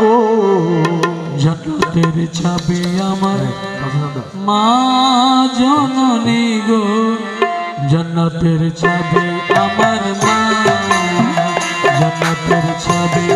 গো জান্নাতের চাবি আমার মা জননী গো। জান্নাতের চাবি আমার মা। জান্নাতের চাবি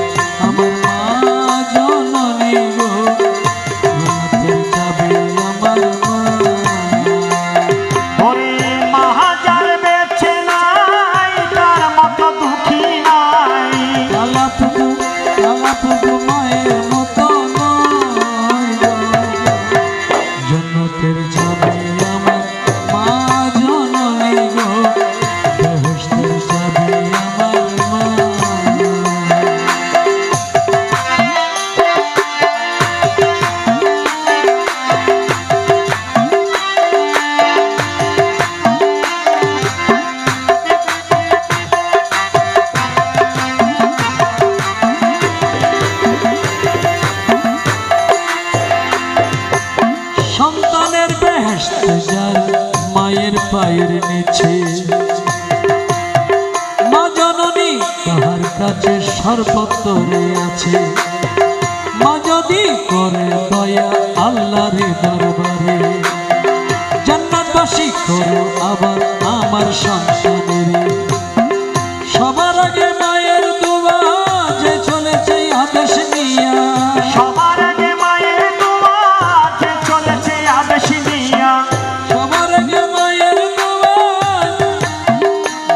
পায়ের নিচে। মা জননী তাহার কাছে সর্বত্তরে আছে। মা যদি করে দয়া আল্লাহর দরবারে, জান্নাতবাসী করো আবার আমার সন্তানের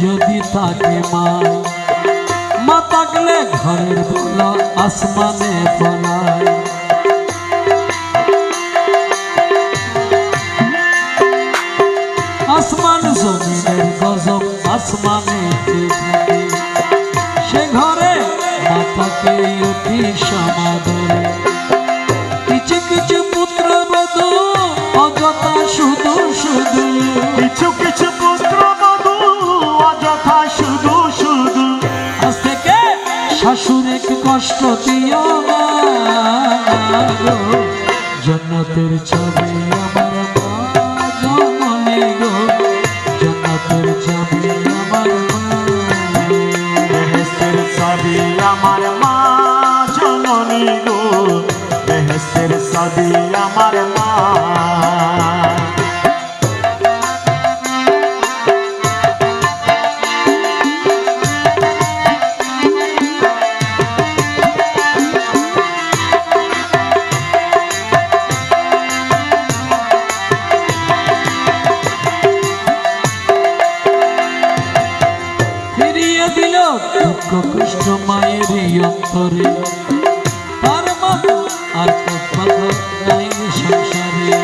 যদি থাকে মা মা থাকলে ঘরের বলা আসমানে ফলায়। আসমান জমিনের গজব আসমানে সে ঘরে মাতাকে অতি সমাদরে। শাশুড়িকে কষ্ট দিও। জন্নতের ছবি আমার মা জননী গো জন্নতের ছবি আমার মা বেহেস্তের সাবি আমার মা জননী গো বেহেস্তের সাবি আমার মা দুঃখ কষ্ট মায়েরই অন্তরে। তার মতো আর কথা নাই সংসারে।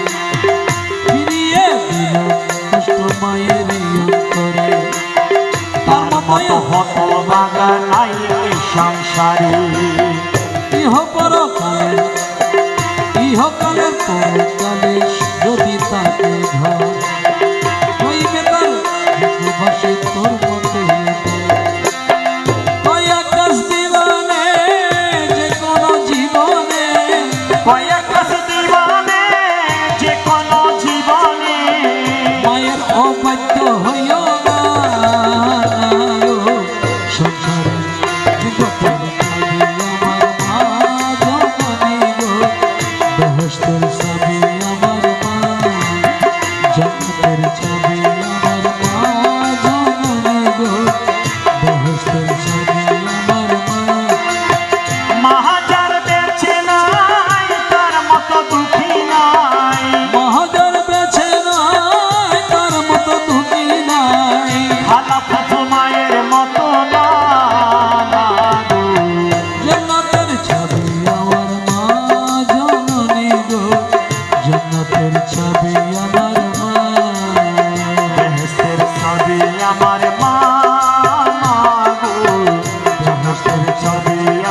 ফিরিয়ে দিল কষ্ট মায়েরই অন্তরে। তার তার হত বাগা নাই সংসারে। ইহ পরকালে ইহকালের পরকালে ছবি